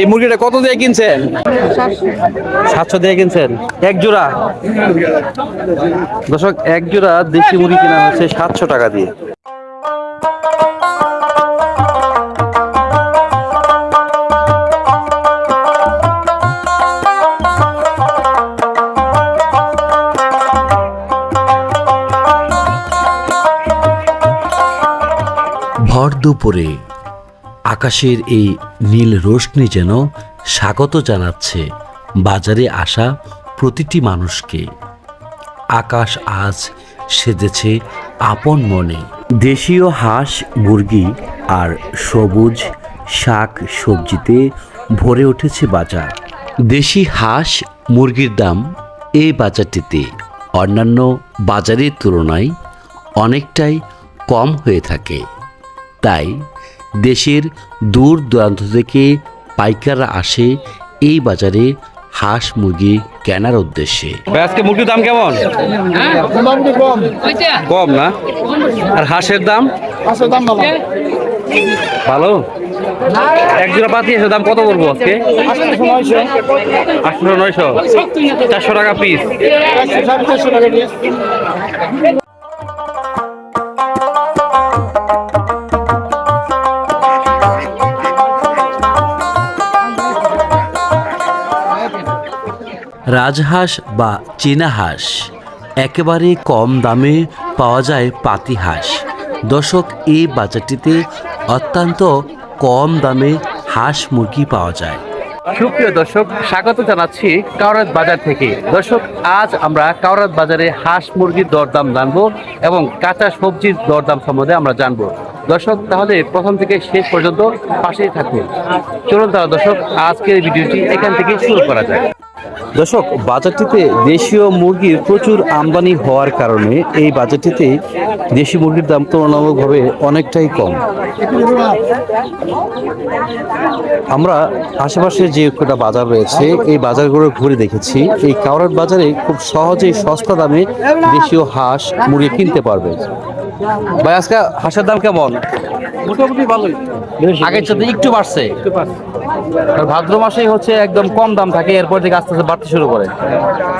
এই মুরগিটা কত দিয়ে কিনছেন? সাতশো দিয়ে কিনছেন? এক জোড়া? দর্শক, এক জোড়া দেশি মুরগি কেনা হচ্ছে সাতশো টাকা দিয়ে। ভর দুপুরে আকাশের এই নীল রোশনি যেন স্বাগত জানাচ্ছে বাজারে আসা প্রতিটি মানুষকে। আকাশ আজ সেজেছে আপন মনে। দেশীয় হাঁস মুরগি আর সবুজ শাক সবজিতে ভরে উঠেছে বাজার। দেশি হাঁস মুরগির দাম এই বাজারটিতে অন্যান্য বাজারের তুলনায় অনেকটাই কম হয়ে থাকে। তাই দেশের দূর দূরান্ত থেকে পাইকাররা আসে এই বাজারে হাঁস মুরগি কেনার উদ্দেশ্যে। আজকে মুরগির দাম কেমন? কম না? আর হাঁসের দাম? আছে দাম ভালো? এক জোড়া পাতি হাঁসের দাম কত করব আজকে? আটশো নয়শো। চারশো টাকা পিস রাজহাঁস বা চীনা হাঁস একেবারে কম দামে পাওয়া যায় পাতি হাঁস দর্শক, এই বাজারটিতে অত্যন্ত কম দামে হাঁস মুরগি পাওয়া যায়। সুপ্রিয় দর্শক, স্বাগত জানাচ্ছি কাউরাত বাজার থেকে। দর্শক, আজ আমরা কাউরাত বাজারে হাঁস মুরগির দরদাম জানব এবং কাঁচা সবজির দরদাম সম্বন্ধে আমরা জানব। দর্শক, তাহলে প্রথম থেকে শেষ পর্যন্ত পাশেই থাকুন। চলুন তাহলে দর্শক, আজকের ভিডিওটি এখান থেকে শুরু করা যায় দর্শক বাজারটিতে দেশীয় মুরগির প্রচুর আমদানি হওয়ার কারণে এই বাজারটিতে দেশি মুরগির দাম তুলনামূলকভাবে অনেকটাই কম। আমরা আশেপাশে যে একটা বাজার রয়েছে এই বাজারগুলো ঘুরে দেখেছি। এই কাউরাট বাজারে খুব সহজেই সস্তা দামে দেশীয় হাঁস মুরগি কিনতে পারবে। ভাই আজকে হাঁসের দাম কেমন? মোটামুটি ভালোই। আগের সাথে একটু বাড়ছে। ভাদ্র মাসেই হচ্ছে একদম কম দাম থাকে এরপর থেকে আস্তে আস্তে বাড়তে শুরু করে।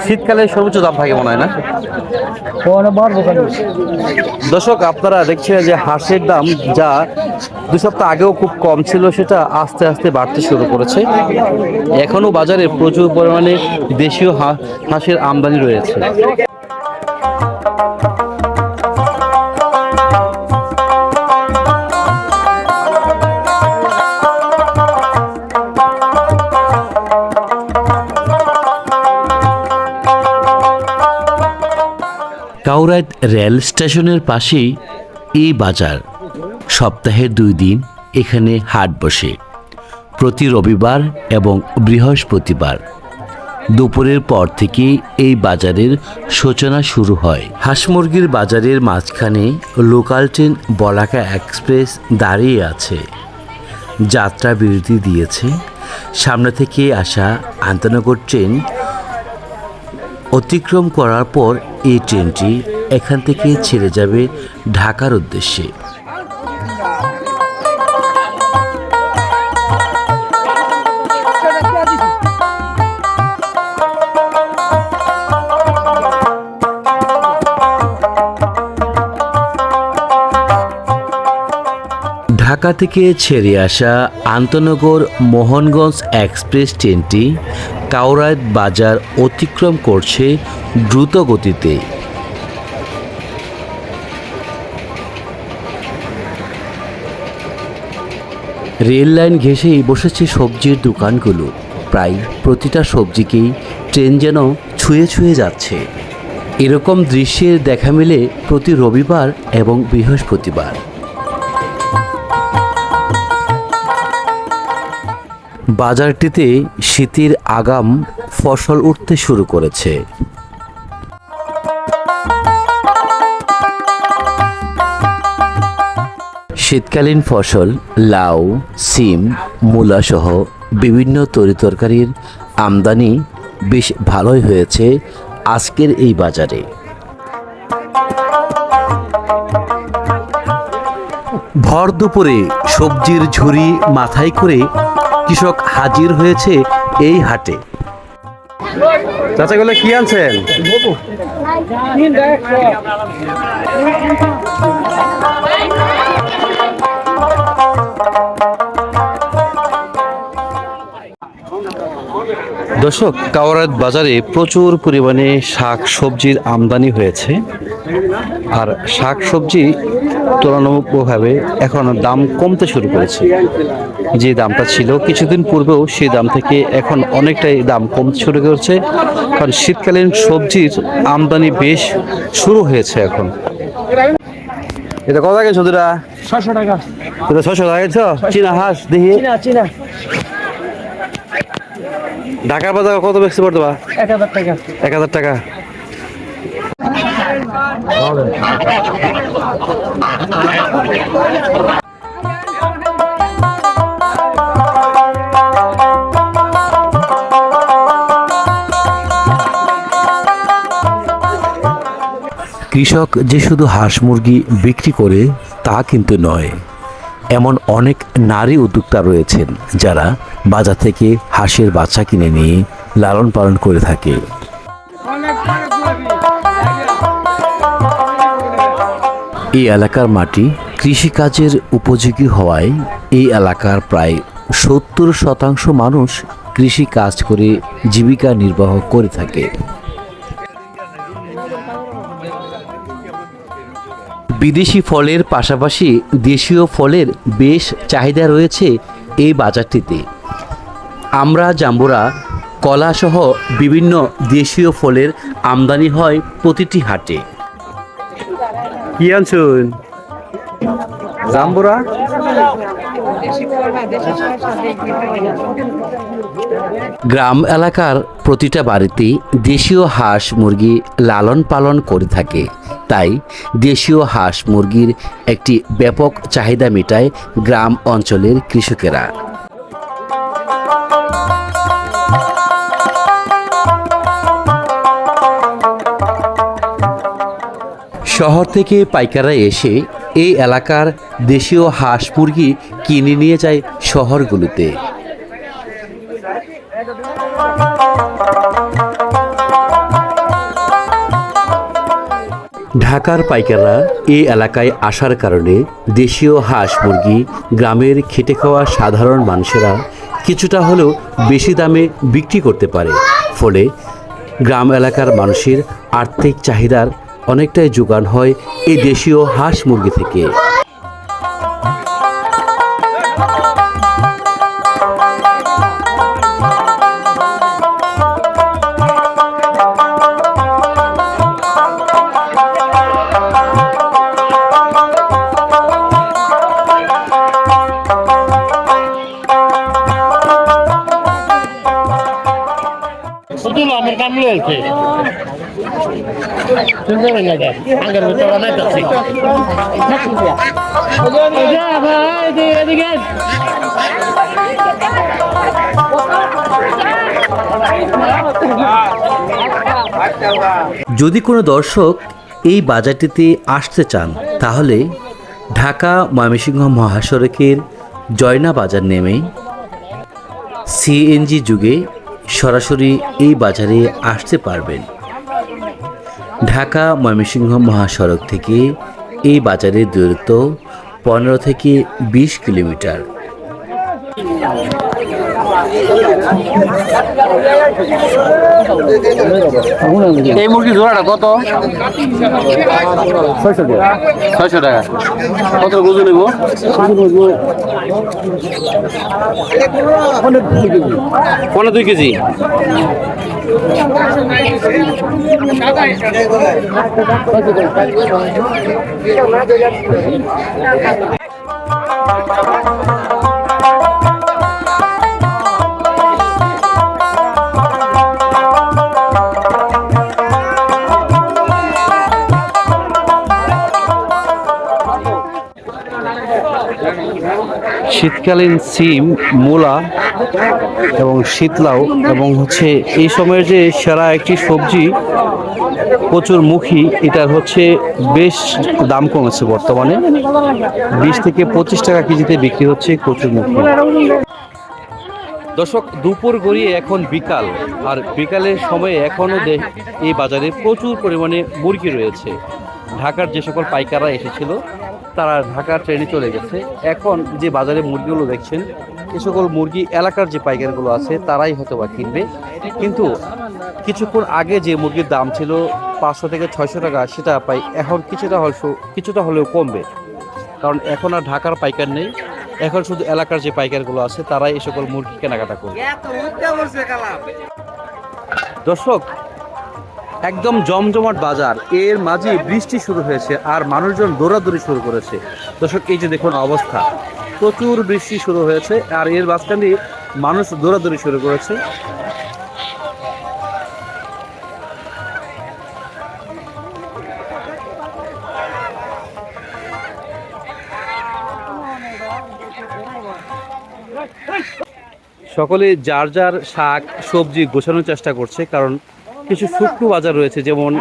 শীতকালে সর্বোচ্চ দাম থাকে মনে হয় না? দর্শক আপনারা দেখছেন যে হাঁসের দাম যা দু সপ্তাহ আগেও খুব কম ছিল সেটা আস্তে আস্তে বাড়তে শুরু করেছে। এখনও বাজারে প্রচুর পরিমাণে দেশীয় হাঁসের আমদানি রয়েছে। কাউরাইত রেল স্টেশনের পাশেই এই বাজার। সপ্তাহে দুই দিন এখানে হাট বসে। প্রতি রবিবার এবং বৃহস্পতিবার। দুপুরের পর থেকে এই বাজারের সূচনা শুরু হয়। হাঁস মুরগির বাজারের মাঝখানে লোকাল ট্রেন বলাকা এক্সপ্রেস দাঁড়িয়ে আছে। যাত্রা বিরতি দিয়েছে। সামনে থেকে আসা আন্তনগর ট্রেন অতিক্রম করার পর এই ট্রেনটি এখান থেকে ছেড়ে যাবে ঢাকার উদ্দেশ্যে। ঢাকা থেকে ছেড়ে আসা আন্তনগর মোহনগঞ্জ এক্সপ্রেস ট্রেনটি কাউরাত বাজার অতিক্রম করছে দ্রুত গতিতে রেল লাইন ঘেঁষেই বসেছে সবজির দোকানগুলো। প্রায় প্রতিটা সবজিকেই ট্রেন যেন ছুঁয়ে ছুঁয়ে যাচ্ছে। এরকম দৃশ্যের দেখা মেলে প্রতি রবিবার এবং বৃহস্পতিবার। বাজারটিতে শীতের আগাম ফসল উঠতে শুরু করেছে। শীতকালীন ফসল, লাউ, সিম মূলা সহ বিভিন্ন তরিতরকারির আমদানি বেশ ভালোই হয়েছে আজকের এই বাজারে। ভর দুপুরে সবজির ঝুড়ি মাথায় করে কৃষক হাজির হয়েছে এই হাটে। চাচা গুলো কি আনছেন? দর্শক কাওয়ারাত বাজারে প্রচুর পরিমাণে শাক সবজির আমদানি হয়েছে। আর শাক সবজি তুলনামূলকভাবে এখন দাম কমতে শুরু করেছে। যে দামটা ছিল কিছুদিন পূর্বেও সেই দাম থেকে এখন অনেকটাই দাম কম শুরু করেছে কারণ শীতকালীন সবজির আমদানি বেশ শুরু হয়েছে এখন। এটা কত আগে সদুরা ছশো টাকা। এটা ছশো টাকা গেছ চীনা হাঁস দেখি চিনা চিনা। ঢাকার বাজার কত বেশি পড়তে বা এক হাজার টাকা। এক হাজার টাকা। কৃষক যে শুধু হাঁস মুরগি বিক্রি করে তা কিন্তু নয়, এমন অনেক নারী উদ্যোক্তা রয়েছেন যারা বাজার থেকে হাঁসের বাচ্চা কিনে নিয়ে লালন পালন করে থাকে। এই এলাকার মাটি কৃষিকাজের উপযোগী হওয়ায় এই এলাকার প্রায় সত্তর শতাংশ মানুষ কৃষি কাজ করে জীবিকা নির্বাহ করে থাকে। বিদেশি ফলের পাশাপাশি দেশীয় ফলের বেশ চাহিদা রয়েছে এই বাজারটিতে। আমরা, জাম্বুরা, কলাসহ বিভিন্ন দেশীয় ফলের আমদানি হয় প্রতিটি হাটে। কি আনছুন? জাম্বুরা? গ্রাম এলাকার প্রতিটা বাড়িতেই দেশীয় হাঁস মুরগি লালন পালন করে থাকে। তাই দেশীয় হাঁস মুরগির একটি ব্যাপক চাহিদা মেটায় গ্রাম অঞ্চলের কৃষকেরা। শহর থেকে পাইকাররা এসে এই এলাকার দেশীয় হাঁস মুরগি কিনে নিয়ে যায় শহরগুলোতে। ঢাকার পাইকাররা এই এলাকায় আসার কারণে দেশীয় হাঁস মুরগি গ্রামের খেটে খাওয়া সাধারণ মানুষেরা কিছুটা হলেও বেশি দামে বিক্রি করতে পারে। ফলে গ্রাম এলাকার মানুষের আর্থিক চাহিদার অনেকটাই যোগান হয় এই দেশীয় হাঁস মুরগি থেকে। যদি কোনো দর্শক এই বাজারটিতে আসতে চান, তাহলে ঢাকা ময়মনসিংহ মহাসড়কের জয়না বাজার নেমে সিএনজি যুগে সরাসরি এই বাজারে আসতে পারবেন। ঢাকা ময়মনসিংহ মহাসড়ক থেকে এই বাজারের দূরত্ব পনেরো থেকে বিশ কিলোমিটার। এই মুরগি জোড়াটা কত? ছয়শো টাকা। কত বুঝে নেব? পনেরো দুই কেজি। শীতকালীন সিম, মূলা এবং শীতলাও এবং হচ্ছে এই সময়ের যে সেরা একটি সবজি প্রচুর মুখী, এটার হচ্ছে বেশ দাম কমেছে বর্তমানে। বিশ থেকে পঁচিশ টাকা কেজিতে বিক্রি হচ্ছে কচুর মুখী। দর্শক, দুপুর গড়িয়ে এখন বিকাল, আর বিকালের সময়ে এখনও এই বাজারে প্রচুর পরিমাণে মুরগি রয়েছে। ঢাকার যে সকল পাইকাররা এসেছিল তারা ঢাকার ট্রেনে চলে গেছে। এখন যে বাজারে মুরগিগুলো দেখছেন এ সকল মুরগি এলাকার যে পাইকারগুলো আছে তারাই হয়তো বা কিনবে। কিন্তু কিছুক্ষণ আগে যে মুরগির দাম ছিল পাঁচশো থেকে ছয়শো টাকা সেটা পাই এখন কিছুটা হল কিছুটা হলেও কমবে। কারণ এখন আর ঢাকার পাইকার নেই। এখন শুধু এলাকার যে পাইকারগুলো আছে তারাই এই সকল মুরগি কেনাকাটা করবে। দর্শক একদম জমজমাট বাজার। এর মাঝে বৃষ্টি শুরু হয়েছে আর মানুষজন দৌড়াদৌড়ি শুরু করেছে। দর্শক, এই যে দেখুন অবস্থা। প্রচুর বৃষ্টি শুরু হয়েছে আর এর মাঝখানে মানুষ দৌড়াদৌড়ি শুরু করেছে। সকলে যার যার শাক, সবজি গোছানোর চেষ্টা করছে, কারণ কিছু শুকনো বাজার রয়েছে, যেমন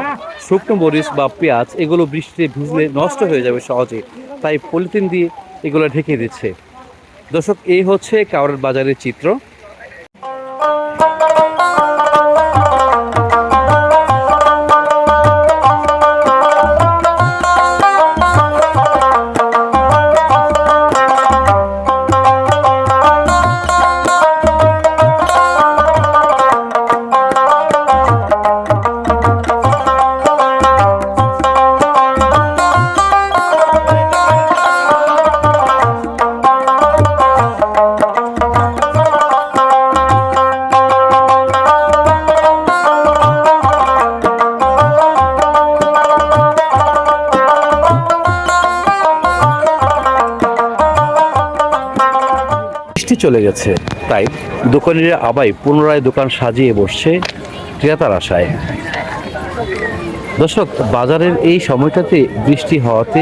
শুকনো মরিচ বা পেঁয়াজ, এগুলো বৃষ্টিতে ভিজলে নষ্ট হয়ে যাবে সহজে। তাই পলিথিন দিয়ে এগুলো ঢেকে দিচ্ছে। দর্শক, এই হচ্ছে কাউরের বাজারের চিত্র। বৃষ্টি চলে গেছে। তাই দোকানিরা আবার পুনরায় দোকান সাজিয়ে বসছে ক্রেতার আশায়। দর্শক, বাজারের এই সময়টাতে বৃষ্টি হওয়াতে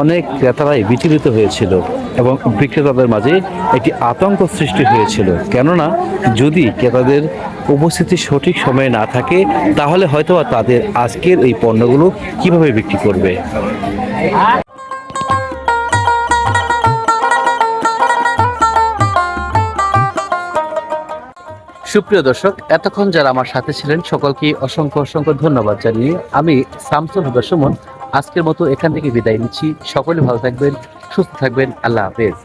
অনেক ক্রেতারাই বিচলিত হয়েছিল এবং বিক্রেতাদের মাঝে একটি আতঙ্ক সৃষ্টি হয়েছিল। কেননা, যদি ক্রেতাদের উপস্থিতি সঠিক সময়ে না থাকে, তাহলে হয়তোবা তাদের আজকের এই পণ্যগুলো কীভাবে বিক্রি করবে? সুপ্রিয় দর্শক, এতক্ষণ যারা আমার সাথে ছিলেন, সকলকে অসংখ্য অসংখ্য ধন্যবাদ জানিয়ে আমি শামসুল হুদা সুমন। আজকের মতো এখান থেকে বিদায় নিচ্ছি। সকলে ভালো থাকবেন, সুস্থ থাকবেন। আল্লাহ হাফেজ।